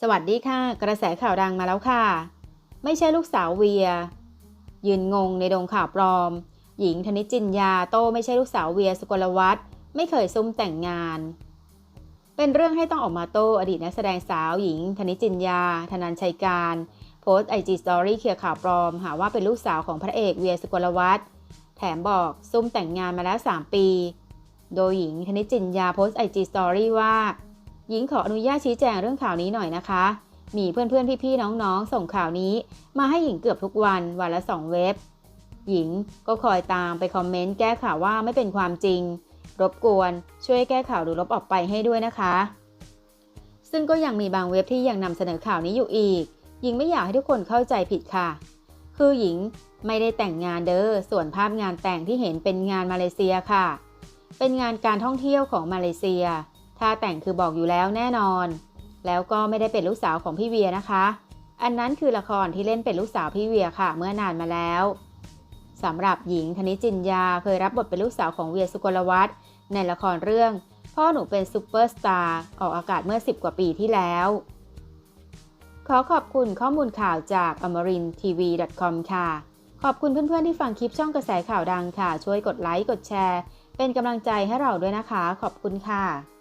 สวัสดีค่ะ กระแสข่าวดังมาแล้วค่ะ ไม่ใช่ลูกสาวเวีย ยืนงงในดงข่าวปลอม หญิงธนิจินยาโตไม่ใช่ลูกสาวเวียสุกลวัฒน์ไม่เคยซุ่มแต่งงาน เป็นเรื่องให้ต้องออกมาโต้อดีตนักแสดงสาวหญิงธนิจินยา ธนันชัยการ โพสต์ไอจีสตอรี่เคลียร์ข่าวปลอม หาว่าเป็นลูกสาวของพระเอกเวียสุกลวัฒน์แถมบอกซุ่มแต่งงานมาแล้ว 3 ปี โดยหญิงธนิจจินยาโพสต์ไอจีสตอรี่ว่า หญิงขออนุญาตชี้แจงเรื่องข่าวนี้หน่อยนะคะ มีเพื่อนๆ พี่ๆ น้องๆ ส่งข่าวนี้ มาให้หญิงเกือบทุกวัน วันละ 2 เว็บ หญิงก็คอยตามไปคอมเมนต์แก้ข่าวว่าไม่เป็นความจริง รบกวนช่วยแก้ข่าวหรือลบออกไปให้ด้วยนะคะ ซึ่งก็ยังมีบางเว็บที่ยังนำเสนอข่าวนี้อยู่อีก หญิงไม่อยากให้ทุกคนเข้าใจผิดค่ะ คือหญิงไม่ได้แต่งงานเด้อ ส่วนภาพงานแต่งที่เห็นเป็นงานมาเลเซียค่ะ เป็นงานการท่องเที่ยวของมาเลเซีย ถ้าแต่งคือบอกอยู่แล้วแน่นอน แล้วก็ไม่ได้เป็นลูกสาวของพี่เวียนะคะ อันนั้นคือละครที่เล่นเป็นลูกสาวพี่เวียค่ะ เมื่อนานมาแล้วสำหรับหญิงธนิจินยาเคยรับบทเป็นลูกสาวของเวียสุกลวัฒน์ในละครเรื่อง พ่อหนูเป็นซูเปอร์สตาร์ออกอากาศเมื่อ 10 กว่าปีที่แล้ว ขอขอบคุณข้อมูลข่าวจาก amarinTV.com ค่ะ ขอบคุณเพื่อนๆที่ฟังคลิปช่องกระแสข่าวดังค่ะ ช่วยกดไลค์กดแชร์ เป็นกำลังใจให้เราด้วยนะคะ ขอบคุณค่ะ